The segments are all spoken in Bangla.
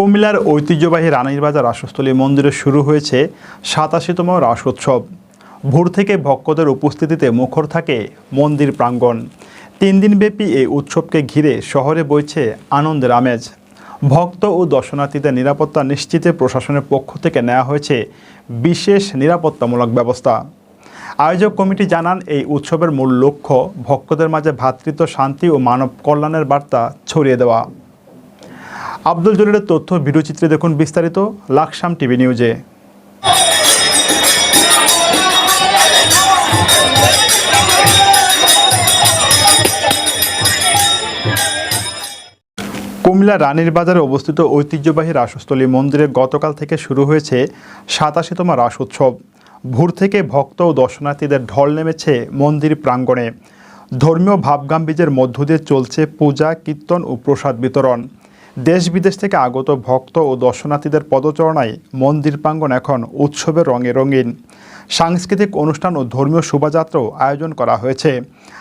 কুমিল্লার ঐতিহ্যবাহী রানীর বাজার রাসস্থলী মন্দিরে শুরু হয়েছে সাতাশিতম রাসোৎসব। ভোর থেকে ভক্তদের উপস্থিতিতে মুখর থাকে মন্দির প্রাঙ্গণ। তিন দিনব্যাপী এই উৎসবকে ঘিরে শহরে বইছে আনন্দের আমেজ। ভক্ত ও দর্শনার্থীদের নিরাপত্তা নিশ্চিতে প্রশাসনের পক্ষ থেকে নেওয়া হয়েছে বিশেষ নিরাপত্তামূলক ব্যবস্থা। আয়োজক কমিটি জানান, এই উৎসবের মূল লক্ষ্য ভক্তদের মাঝে ভ্রাতৃত্ব শান্তি ও মানব কল্যাণের বার্তা ছড়িয়ে দেওয়া। আব্দুল জলিলের তথ্য ভিডিওচিত্রে দেখুন বিস্তারিত লাকসাম টিভি নিউজে। কুমিল্লা রানীর বাজারে অবস্থিত ঐতিহ্যবাহী রাসস্থলী মন্দিরে গতকাল থেকে শুরু হয়েছে সাতাশিতম রাস উৎসব। ভোর থেকে ভক্ত ও দর্শনার্থীদের ঢল নেমেছে মন্দির প্রাঙ্গণে। ধর্মীয় ভাবগাম্ভীর্যের মধ্য দিয়ে চলছে পূজা, কীর্তন ও প্রসাদ বিতরণ। দেশ বিদেশ থেকে আগত ভক্ত ও দর্শনার্থীদের পদচারণায় মন্দির প্রাঙ্গণ এখন উৎসবের রঙে রঙিন। সাংস্কৃতিক অনুষ্ঠান ও ধর্মীয় শোভাযাত্রাও আয়োজন করা হয়েছে।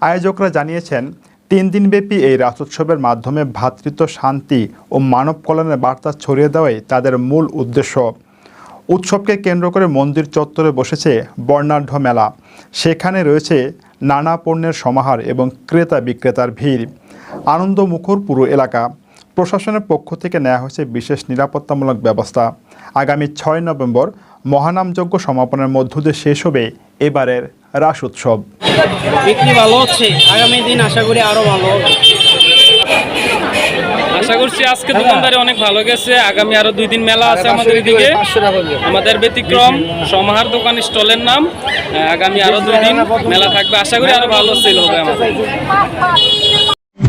আয়োজকরা জানিয়েছেন, তিন দিনব্যাপী এই রাসোৎসবের মাধ্যমে ভ্রাতৃত্ব শান্তি ও মানব কল্যাণের বার্তা ছড়িয়ে দেওয়াই তাদের মূল উদ্দেশ্য। উৎসবকে কেন্দ্র করে মন্দির চত্বরে বসেছে বর্ণাঢ্য মেলা। সেখানে রয়েছে নানা পণ্যের সমাহার এবং ক্রেতা বিক্রেতার ভিড়। আনন্দমুখর পুরো এলাকা। প্রশাসনের পক্ষ থেকে নেওয়া হয়েছে বিশেষ নিরাপত্তামূলক ব্যবস্থা। আগামী ছয় নভেম্বর মহানামযজ্ঞ সমাপনের মধ্য দিয়ে শেষ হবে এবারের রাস উৎসব। বিক্রি ভালো হচ্ছে। আগামী দিন আশা করি আরও ভালো আশা করছি আজকে দোকানদারি অনেক ভালো গেছে। আগামী আরও দুই দিন মেলা আছে আমাদের এদিকে। আমাদের ব্যতিক্রম সমাহার দোকান স্টলের নাম। আগামী আরও দুই দিন মেলা থাকবে। আশা করি আরও ভালো সেল হবে আমাদের।